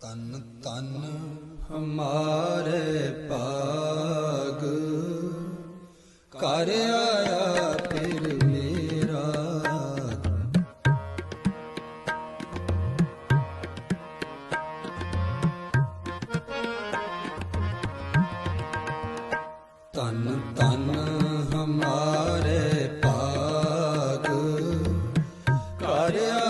ਤਨ ਤਨ ਹਮਾਰੇ ਪਾਗ ਕਰ ਆਇਆ ਫਿਰ ਮੇਰਾ। ਤਨ ਤਨ ਹਮਾਰੇ ਪਾਗ ਕਰਿਆ